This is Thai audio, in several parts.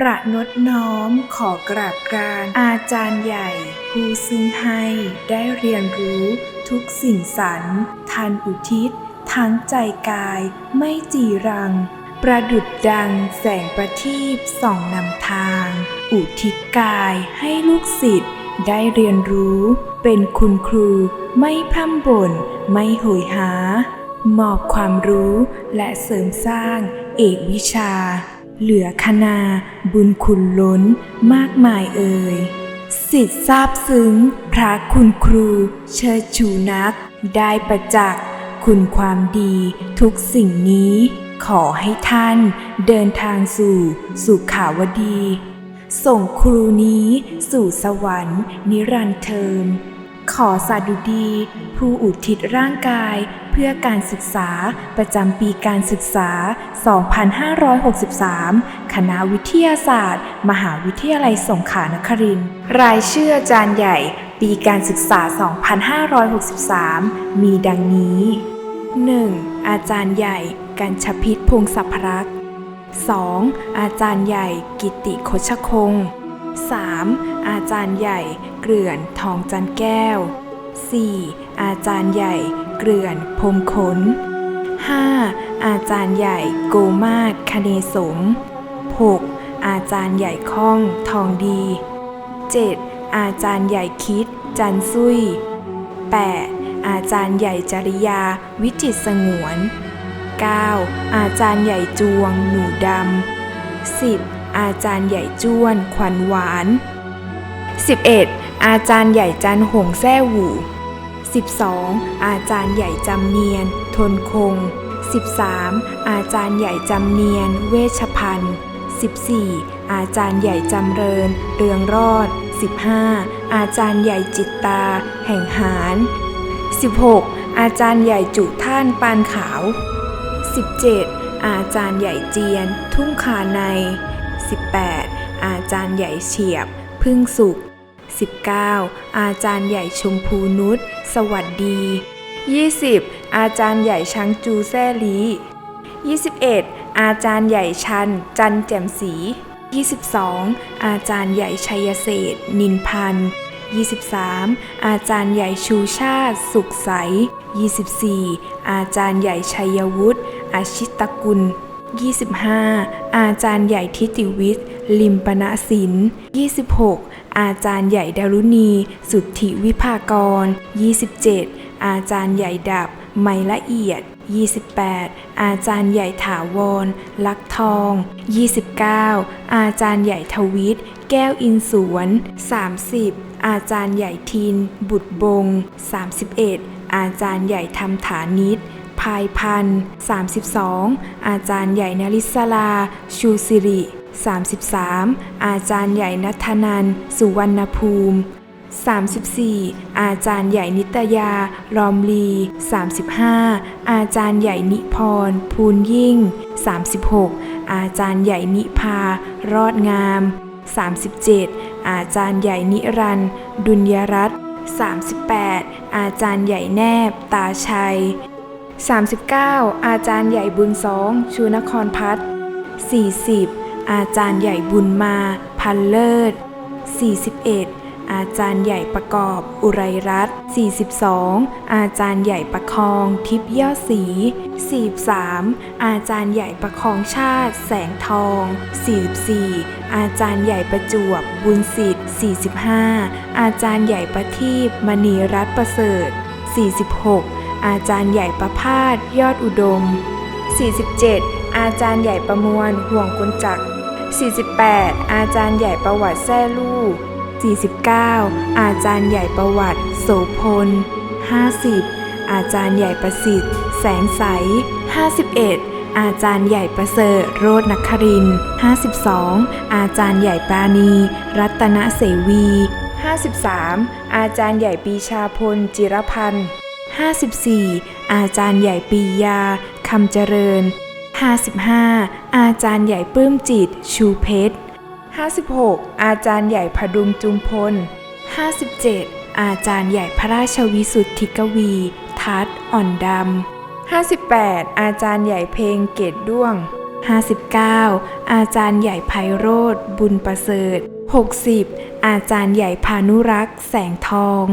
ประนดน้อมขอกราบกานอาจารย์ใหญ่ ผู้ซึ่งให้ได้เรียนรู้ทุกสิ่งสรรทันอุทิศ ทั้งใจกายไม่จีรัง ประดุดดังแสงประทีปส่องนำทาง อุทิศกายให้ลูกศิษย์ได้เรียนรู้ เป็นคุณครูไม่พร่ำบ่นไม่โหยหา มอบความรู้และเสริมสร้างเอกวิชา เหลือคณาบุญคุณล้นมากมายเอ่ยสิทธิ์ทราบซึ้ง พระคุณครู เชิดชูนัก ได้ประจักษ์คุณความดีทุกสิ่งนี้ ขอให้ท่านเดินทางสู่สุขาวดี ส่งครูนี้สู่สวรรค์นิรันดร์เทินขอสาดุดี ผู้อุทิศร่างกายเพื่อการศึกษาประจำปีการศึกษา 2563 คณะวิทยาศาสตร์ มหาวิทยาลัยสงขลานครินทร์รายชื่ออาจารย์ใหญ่ ปีการศึกษา 2563 มีดังนี้ 1. อาจารย์ใหญ่กัญชพิษพงศพรักษ์ 2. อาจารย์ใหญ่กิติโคชคง 3. อาจารย์ใหญ่เกลื่อนทองจันแก้ว 4. อาจารย์ใหญ่ เกลื่อนพมขน 5. อาจารย์ใหญ่โกมาศคเนสม 6. อาจารย์ใหญ่ข้องทองดี 7. อาจารย์ใหญ่คิด จันซุย 8. อาจารย์ใหญ่จริยา วิจิตสงวน 9. อาจารย์ใหญ่จวง หนูดำ 10. อาจารย์ใหญ่จ้วน ขวัญหวาน 11. อาจารย์ใหญ่จันหงแซ่หวู 12. อาจารย์ใหญ่จำเนียน ทนคง 13. อาจารย์ใหญ่จำเนียน เวชพันธ์ 14. อาจารย์ใหญ่จำเริญ เรืองรอด 15. อาจารย์ใหญ่จิตตา แห่งหาร 16. อาจารย์ใหญ่จุท่านปานขาว 17. อาจารย์ใหญ่เจียน ทุ่งคาใน 18. อาจารย์ใหญ่เฉียบ พึ่งสุข 19. อาจารย์ใหญ่ชมพูนุช สวัสดี 20. อาจารย์ใหญ่ช้างจูแซ่ลี 21. อาจารย์ใหญ่ชัน จันแจ่มศรี 22. อาจารย์ใหญ่ชัยเศษนินพันธ์ 23. อาจารย์ใหญ่ชูชาติ สุขใส 24. อาจารย์ใหญ่ชัยวุฒิอาชิตกุล 25. อาจารย์ใหญ่ทิติวิทย์ ลิมปณศิลป์ 26. อาจารย์ใหญ่ดารุณี สุทธิวิภากร 27. อาจารย์ใหญ่ดับ ไมละเอียด 28. อาจารย์ใหญ่ถาวร ลักทอง 29. อาจารย์ใหญ่ทวิทย์แก้วอินสวน 30. อาจารย์ใหญ่ทิน บุตรบง 31. อาจารย์ใหญ่ธรรมฐานิตพายพันธ์32 อาจารย์ใหญ่นริศลา ชูสิริ 33 อาจารย์ใหญ่นัทนันสุวรรณภูมิ 34 อาจารย์ใหญ่นิตยา รอมลี 35 อาจารย์ใหญ่นิพร ภูลยิ่ง 36 อาจารย์ใหญ่นิพา รอดงาม 37 อาจารย์ใหญ่นิรันด์ดุลยรัตน์38 อาจารย์ใหญ่แนบ ตาชัย 39 อาจารย์ใหญ่บุญสอง ชูนครพัฒน์40 อาจารย์ใหญ่บุญมา พันเลิศ 41 อาจารย์ใหญ่ประกอบ อุไรรัตน์42 อาจารย์ใหญ่ประคอง ทิพย์ยอดศรี43 อาจารย์ใหญ่ประคองชาติ แสงทอง 44 อาจารย์ใหญ่ประจวบ บุญสิทธิ์ 45 อาจารย์ใหญ่ประทีปมณีรัตน์ประเสริฐ 46 อาจารย์ใหญ่ประพาสยอดอุดม 47 อาจารย์ใหญ่ประมวลห่วงกุญจักร 48 อาจารย์ใหญ่ประวัติแซ่ลู่ 49 อาจารย์ใหญ่ประวัติ โสพล 50 อาจารย์ใหญ่ประสิทธิ์ แสงใส 51 อาจารย์ใหญ่ประเสริฐโรจนคริน 52 อาจารย์ใหญ่ปราณี รัตนเสวี 53 อาจารย์ใหญ่ปีชาพลจิรพันธ์54 อาจารย์ใหญ่ปียาคำเจริญ 55 อาจารย์ใหญ่ปลื้มจิต ชูเพชร 56 อาจารย์ใหญ่พดุงจุมพล 57 อาจารย์ใหญ่พระราชวิสุทธิกวี ทัดอ่อนดำ 58 อาจารย์ใหญ่เพลงเกตด้วง 59 อาจารย์ใหญ่ไพโรธบุญประเสริฐ 60 อาจารย์ใหญ่พานุรักษ์ แสงทอง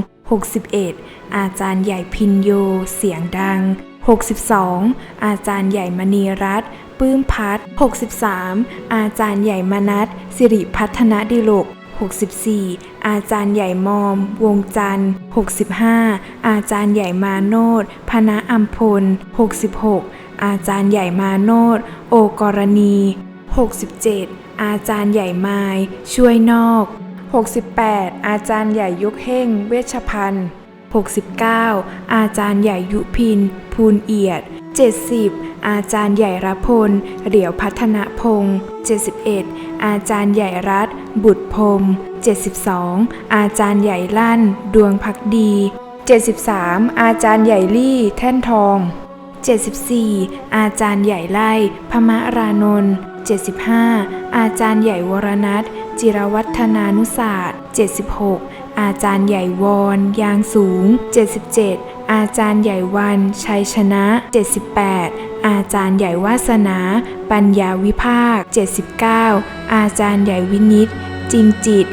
61 อาจารย์ใหญ่พินโย เสียงดัง 62 อาจารย์ใหญ่มณีรัตน์ปื้มพัฒน์63 อาจารย์ใหญ่มนัทสิริพัฒนดิลก64 อาจารย์ใหญ่มอม วงจันทร์ 65 อาจารย์ใหญ่มาโนดพนะอัมพล 66 อาจารย์ใหญ่มาโนดโอกรณี 67 อาจารย์ใหญ่ไมายช่วยนอก 68 อาจารย์ใหญ่ยุกเฮ่ง เวชพันธ์ 69 อาจารย์ใหญ่ยุพิน ภูลเอียด 70 อาจารย์ใหญ่รพล เหลียวพัฒนพงศ์71 อาจารย์ใหญ่รัฐ บุตรพรม72 อาจารย์ใหญ่ลั่น ดวงพักดี 73 อาจารย์ใหญ่ลี่ แท่นทอง 74 อาจารย์ใหญ่ไล่ พมรานนท์75 อาจารย์ใหญ่วรนัทจิรวัฒนานุศาสตร์76 อาจารย์ใหญ่วอนยางสูง 77 อาจารย์ใหญ่วันชัยชนะ 78 อาจารย์ใหญ่วาสนา ปัญญาวิภาค 79 อาจารย์ใหญ่วินิตจริงจิต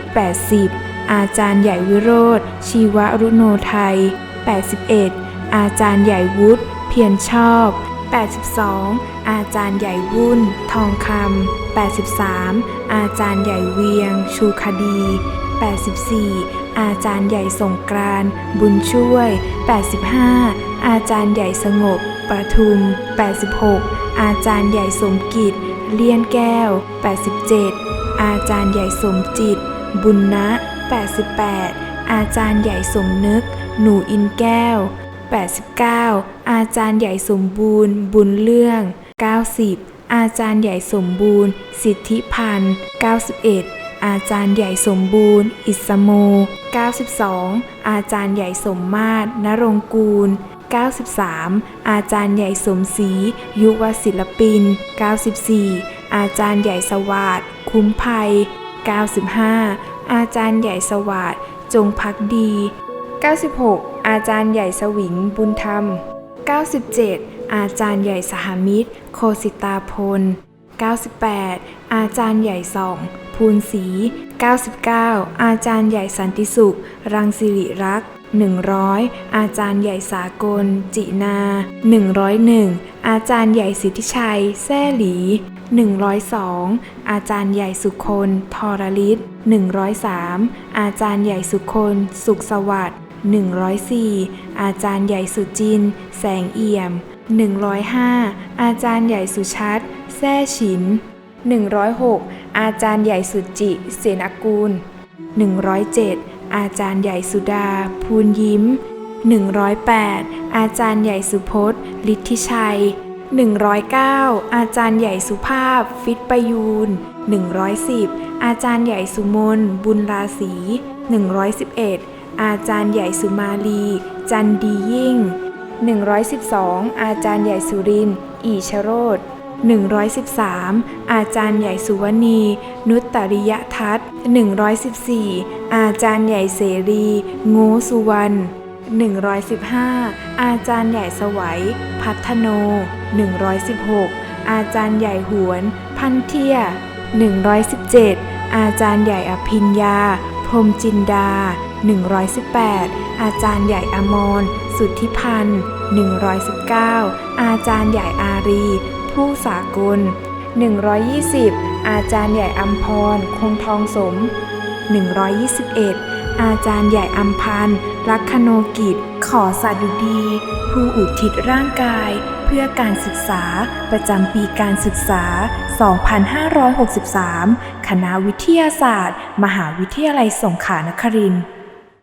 80 อาจารย์ใหญ่วิโรธชีวรุโนไทย 81 อาจารย์ใหญ่วุฒิเพียรชอบ 82 อาจารย์ใหญ่วุ่น ทองคำ83 อาจารย์ใหญ่เวียง ชูคดี 84 อาจารย์ใหญ่สงกรานต์บุญช่วย 85 อาจารย์ใหญ่สงบประทุม 86 อาจารย์ใหญ่สมกิจ เลี่ยนแก้ว 87 อาจารย์ใหญ่สมจิต บุญนะ 88 อาจารย์ใหญ่สมนึก หนูอินแก้ว 89 อาจารย์ใหญ่สมบูรณ์ บุญเรื่อง 90 อาจารย์ใหญ่สมบูรณ์ สิทธิพันธ์91 อาจารย์ใหญ่สมบูรณ์ อิสโม 92 อาจารย์ใหญ่สมมาตรนรงกูล 93 อาจารย์ใหญ่สมศรียุวศิลปิน 94 อาจารย์ใหญ่สวัสดคุ้มภัย 95 อาจารย์ใหญ่สวัสดจงพักดี 96 อาจารย์ใหญ่สวิงบุญธรรม 97 อาจารย์ใหญ่สหมิตร โคสิตาพล 98 อาจารย์ใหญ่ส่อง ภูนศรี99 อาจารย์ใหญ่สันติสุข รังสิริรักษ์100 อาจารย์ใหญ่สากล จินา 101 อาจารย์ใหญ่สิทธิชัย แซ่หลี 102 อาจารย์ใหญ่สุคนทรลิศ103 อาจารย์ใหญ่สุคน สุขสวัสดิ์104 อาจารย์ใหญ่สุจิน แสงเอี่ยม 105 อาจารย์ใหญ่สุชัดแซ่ฉิน 106 อาจารย์ใหญ่สุจิเสนอกูล 107 อาจารย์ใหญ่สุดา ภูนยิ้ม 108 อาจารย์ใหญ่สุพจน์ฤทธิชัย 109 อาจารย์ใหญ่สุภาพ ฟิตประยูน 110 อาจารย์ใหญ่สุมน บุญราศี 111 อาจารย์ใหญ่สุมาลี จันดียิ่ง 112 อาจารย์ใหญ่สุริน อีชโรธ113 อาจารย์ใหญ่สุวณี นุตตริยทัศน์114 อาจารย์ใหญ่เสรีโงสุวรรณ115 อาจารย์ใหญ่สวัย พัฒโน 116 อาจารย์ใหญ่หวน พันเทีย 117 อาจารย์ใหญ่อภิญญา พรมจินดา 118 อาจารย์ใหญ่อมร สุทธิพันธ์ 119 อาจารย์ใหญ่อารี ผู้สากล 120 อาจารย์ใหญ่อัมพร คงทองสม 121 อาจารย์ใหญ่อัมพันธ์รักขโนกิจ ขอสาดุดี ผู้อุทิศร่างกาย เพื่อการศึกษาประจำปีการศึกษา 2563 คณะวิทยาศาสตร์ มหาวิทยาลัยสงขลานครินทร์